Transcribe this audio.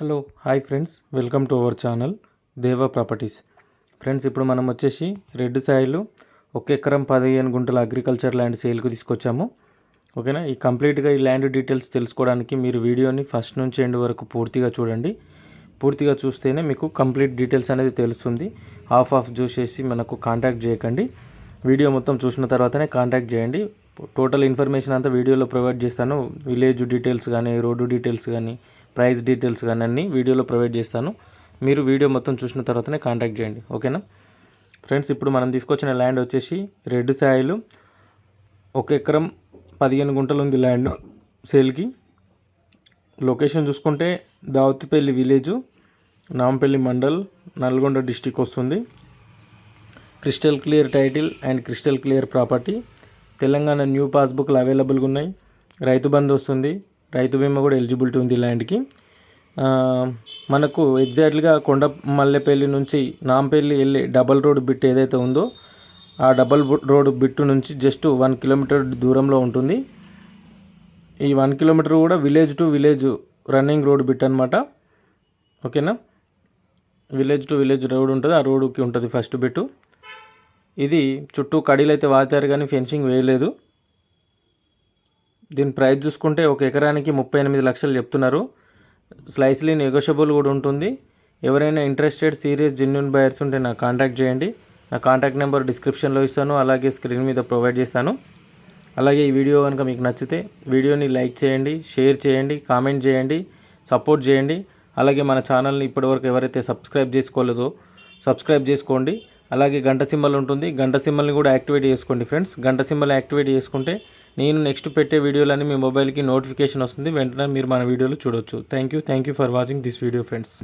Hello hi friends. Welcome to our channel Deva properties. Friends ఇప్పుడు మనం వచ్చేసి red Sailu ఒక ఎకరం పదిహేను గుంటల అగ్రికల్చర్ ల్యాండ్ సేల్కి తీసుకొచ్చాము. ఓకేనా? ఈ కంప్లీట్గా ఈ ల్యాండ్ డీటెయిల్స్ తెలుసుకోవడానికి మీరు వీడియోని ఫస్ట్ నుంచి ఎండ్ వరకు పూర్తిగా చూడండి. పూర్తిగా చూస్తేనే మీకు కంప్లీట్ డీటెయిల్స్ అనేది తెలుస్తుంది. హాఫ్ ఆఫ్ చూసేసి మనకు కాంటాక్ట్ చేయకండి. వీడియో మొత్తం చూసిన తర్వాతనే కాంటాక్ట్ చేయండి. టోటల్ ఇన్ఫర్మేషన్ అంతా వీడియోలో ప్రొవైడ్ చేస్తాను. విలేజ్ డీటెయిల్స్ కానీ రోడ్డు డీటెయిల్స్ కానీ ప్రైస్ డీటెయిల్స్ కానీ అన్నీ వీడియోలో ప్రొవైడ్ చేస్తాను. మీరు వీడియో మొత్తం చూసిన తర్వాతనే కాంటాక్ట్ చేయండి. ఓకేనా? ఫ్రెండ్స్ ఇప్పుడు మనం తీసుకొచ్చిన ల్యాండ్ వచ్చేసి రెడ్ సాయిలు. ఒక ఎకరం పదిహేను గుంటలు ఉంది ల్యాండ్ సేల్కి. లొకేషన్ చూసుకుంటే దావతిపల్లి విలేజు నాంపల్లి మండల్ నల్గొండ డిస్టిక్ వస్తుంది. Crystal clear title and crystal clear property. Telangana new పాస్బుక్లు అవైలబుల్గా ఉన్నాయి. రైతు బంధు వస్తుంది. రైతు బీమా కూడా ఎలిజిబిలిటీ ఉంది ల్యాండ్కి. మనకు ఎగ్జాక్ట్లీగా కొండ మల్లెపల్లి నుంచి నాంపల్లి వెళ్ళి డబల్ రోడ్ బిట్ ఏదైతే ఉందో ఆ డబల్ బు- రోడ్ బిట్టు నుంచి జస్ట్ వన్ కిలోమీటర్ దూరంలో ఉంటుంది. ఈ వన్ కిలోమీటర్ కూడా village to village running road bit అనమాట ఓకేనా? విలేజ్ టు విలేజ్ రోడ్ ఉంటుంది. ఆ రోడ్కి ఉంటుంది ఫస్ట్ బిట్టు. ఇది చుట్టూ కడీలు అయితే వాతారు కానీ ఫెన్సింగ్ వేయలేదు. దీని ప్రైస్ చూసుకుంటే ఒక ఎకరానికి ముప్పై ఎనిమిది లక్షలు చెప్తున్నారు. స్లైస్లీ నెగోషియబుల్ కూడా ఉంటుంది. ఎవరైనా ఇంట్రెస్టెడ్ సీరియస్ జెన్యున్ బయర్స్ ఉంటే నాకు కాంటాక్ట్ చేయండి. నా కాంటాక్ట్ నెంబర్ డిస్క్రిప్షన్లో ఇస్తాను. అలాగే స్క్రీన్ మీద ప్రొవైడ్ చేస్తాను. అలాగే ఈ వీడియో కనుక మీకు నచ్చితే వీడియోని లైక్ చేయండి షేర్ చేయండి కామెంట్ చేయండి సపోర్ట్ చేయండి. అలాగే మన ఛానల్ని ఇప్పటివరకు ఎవరైతే సబ్స్క్రైబ్ చేసుకోలేదో సబ్స్క్రైబ్ చేసుకోండి. అలాగే గంట సింబల్ ఉంటుంది. గంట సింబల్ని కూడా యాక్టివేట్ చేసుకోండి ఫ్రెండ్స్. గంట సింబల్ యాక్టివేట్ చేసుకుంటే నేను నెక్స్ట్ పెట్టే వీడియోలన్నీ మీ మొబైల్కి నోటిఫికేషన్ వస్తుంది. వెంటనే మీరు మన వీడియోలు చూడొచ్చు. Thank you thank you for watching this video friends